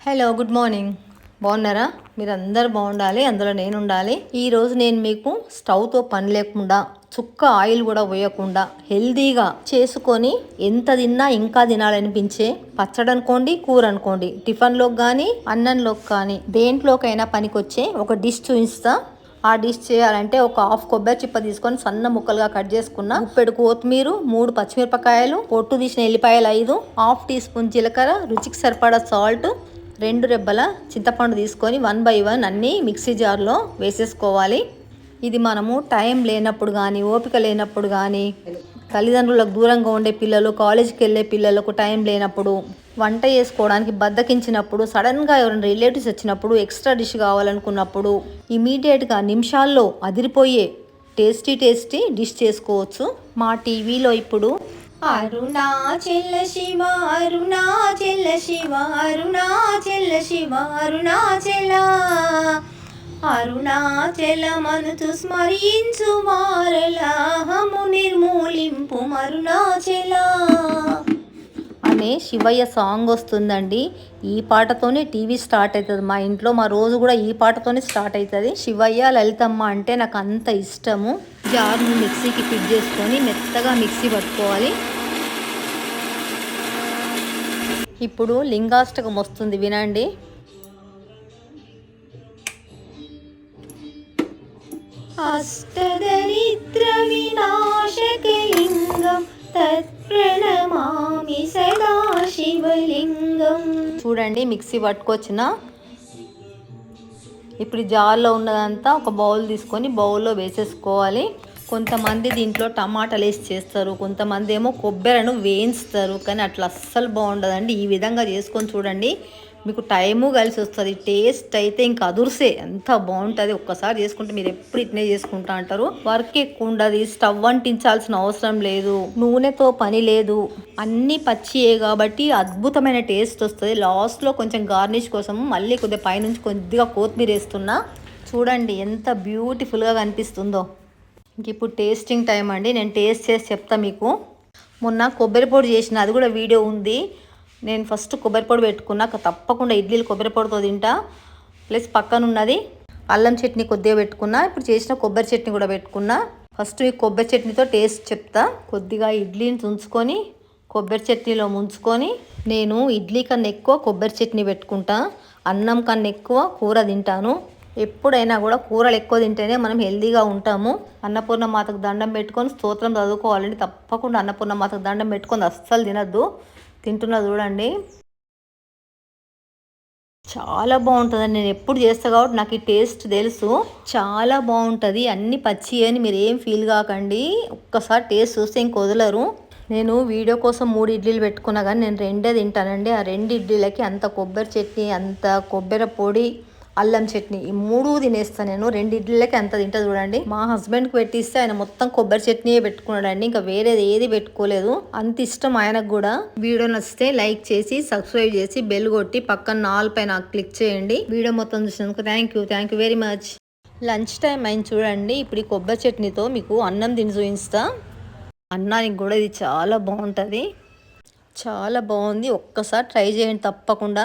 Hello good morning బాగున్నారా? మీరు అందరు బాగుండాలి అందులో నేను ఉండాలి ఈరోజు నేను మీకు స్టవ్తో పని లేకుండా చుక్క ఆయిల్ కూడా పోయకుండా హెల్దీగా చేసుకొని ఎంత తిన్నా ఇంకా తినాలనిపించే పచ్చడి అనుకోండి కూర అనుకోండి. టిఫిన్లోకి కానీ అన్నంలోకి కానీ దేంట్లోకైనా పనికొచ్చే ఒక డిష్ చూపిస్తా. ఆ డిష్ చేయాలంటే ఒక హాఫ్ కొబ్బరి చిప్ప తీసుకొని సన్న ముక్కలుగా కట్ చేసుకున్న ఉప్పెడు కొత్తిమీర మూడు పచ్చిమిరపకాయలు పొట్టు తీసిన ఎల్లిపాయలు ఐదు హాఫ్ టీ స్పూన్ జీలకర్ర రుచికి సరిపడా సాల్ట్ రెండు రెబ్బల చింతపండు తీసుకొని వన్ బై వన్ అన్నీ మిక్సీ జార్లో వేసేసుకోవాలి. ఇది మనము టైం లేనప్పుడు కానీ ఓపిక లేనప్పుడు కానీ తల్లిదండ్రులకు దూరంగా ఉండే పిల్లలు కాలేజీకి వెళ్ళే పిల్లలకు టైం లేనప్పుడు వంట చేసుకోవడానికి బద్దకించినప్పుడు సడన్గా ఎవరైనా రిలేటివ్స్ వచ్చినప్పుడు ఎక్స్ట్రా డిష్ కావాలనుకున్నప్పుడు ఇమీడియట్గా నిమిషాల్లో అదిరిపోయే టేస్టీ టేస్టీ డిష్ చేసుకోవచ్చు. మా టీవీలో ఇప్పుడు అరుణాచల శివ అరుణాచల శివ అరుణాచల. శివ అరుణాచల అరుణాచల మనుతు స్మరించు మారలాహము నిర్మూలింపు అరుణాచల అనే శివయ్య సాంగ్ వస్తుందండి. ఈ పాటతోనే టీవీ స్టార్ట్ అవుతుంది. మా ఇంట్లో మా రోజు కూడా ఈ పాటతోనే స్టార్ట్ అవుతుంది. శివయ్య లలితమ్మ అంటే నాకు అంత ఇష్టము. జార్ను మిక్సీకి ఫిట్ చేసుకొని మెత్తగా మిక్సీ పట్టుకోవాలి. ఇప్పుడు లింగాష్టకం వస్తుంది. వినండి. అష్టదరిద్ర వినాశకలింగం చూడండి మిక్సీ పట్టుకొచ్చిన. ఇప్పుడు జార్లో ఉన్నదంతా ఒక బౌల్ తీసుకొని బౌల్లో వేసేసుకోవాలి. కొంతమంది దీంట్లో టమాటాలు వేసి చేస్తారు కొంతమంది ఏమో కొబ్బరిను వేయిస్తారు కానీ అట్లా అస్సలు బాగుండదండి. ఈ విధంగా చేసుకొని చూడండి. మీకు టైము కలిసి వస్తుంది టేస్ట్ అయితే ఇంకా అదుర్సే. ఎంత బాగుంటుంది ఒక్కసారి చేసుకుంటే మీరు ఎప్పుడు ఇట్నే చేసుకుంటా అంటారు. వర్క్ ఎక్కువ ఉండదు స్టవ్ అంటించాల్సిన అవసరం లేదు నూనెతో పని లేదు. అన్ని పచ్చియే కాబట్టి అద్భుతమైన టేస్ట్ వస్తుంది. లాస్ట్లో కొంచెం గార్నిష్ కోసం మళ్ళీ కొద్దిగా పైనుంచి కొద్దిగా కొత్తిమీర వేస్తున్నా. చూడండి ఎంత బ్యూటిఫుల్గా కనిపిస్తుందో. ఇంక ఇప్పుడు టేస్టింగ్ టైం అండి. నేను టేస్ట్ చేసి చెప్తా మీకు. మొన్న కొబ్బరి పొడి చేసిన అది కూడా వీడియో ఉంది. నేను ఫస్ట్ కొబ్బరి పొడి పెట్టుకున్నాక తప్పకుండా ఇడ్లీలు కొబ్బరి పొడితో తింటా. ప్లస్ పక్కన ఉన్నది అల్లం చట్నీ కొద్దిగా పెట్టుకున్నా ఇప్పుడు చేసిన కొబ్బరి చట్నీ కూడా పెట్టుకున్నా. ఫస్ట్ ఈ కొబ్బరి చట్నీతో టేస్ట్ చెప్తా. కొద్దిగా ఇడ్లీని తుంచుకొని కొబ్బరి చట్నీలో ముంచుకొని నేను ఇడ్లీ కన్నా ఎక్కువ కొబ్బరి చట్నీ పెట్టుకుంటా. అన్నం కన్నా ఎక్కువ కూర తింటాను. ఎప్పుడైనా కూడా కూరలు ఎక్కువ తింటేనే మనం హెల్దీగా ఉంటాము. అన్నపూర్ణ మాతకు దండం పెట్టుకొని స్తోత్రం చదువుకోవాలండి తప్పకుండా అన్నపూర్ణ మాతకు దండం పెట్టుకొని అస్సలు తినద్దు. తింటున్నా చూడండి. చాలా బాగుంటుందండి. నేను ఎప్పుడు చేస్తా కాబట్టి నాకు ఈ టేస్ట్ తెలుసు. చాలా బాగుంటుంది. అన్ని పచ్చి అని మీరు ఏం ఫీల్ కాకండి. ఒక్కసారి టేస్ట్ చూస్తే ఇంక వదలరు. నేను వీడియో కోసం మూడు ఇడ్లీలు పెట్టుకున్నా కానీ నేను రెండే తింటానండి. ఆ రెండు ఇడ్లీలకి అంత కొబ్బరి చట్నీ అంత కొబ్బరి పొడి అల్లం చట్నీ. ఈ మూడు తినేస్తాను నేను. రెండు ఇడ్లీలకి ఎంత తింటా చూడండి. మా హస్బెండ్కి పెట్టిస్తే ఆయన మొత్తం కొబ్బరి చట్నీయే పెట్టుకున్నాడండి. ఇంకా వేరేది ఏది పెట్టుకోలేదు. అంత ఇష్టం ఆయనకు కూడా. వీడియో నచ్చితే లైక్ చేసి సబ్స్క్రైబ్ చేసి బెల్ కొట్టి పక్కన నాలుగు పైన క్లిక్ చేయండి. వీడియో మొత్తం చూసినందుకు thank you. Thank you very much. Lunch time అయింది చూడండి. ఇప్పుడు ఈ కొబ్బరి చట్నీతో మీకు అన్నం తిని చూపిస్తా. అన్నానికి కూడా ఇది చాలా బాగుంటుంది. చాలా బాగుంది. ఒక్కసారి ట్రై చేయండి తప్పకుండా.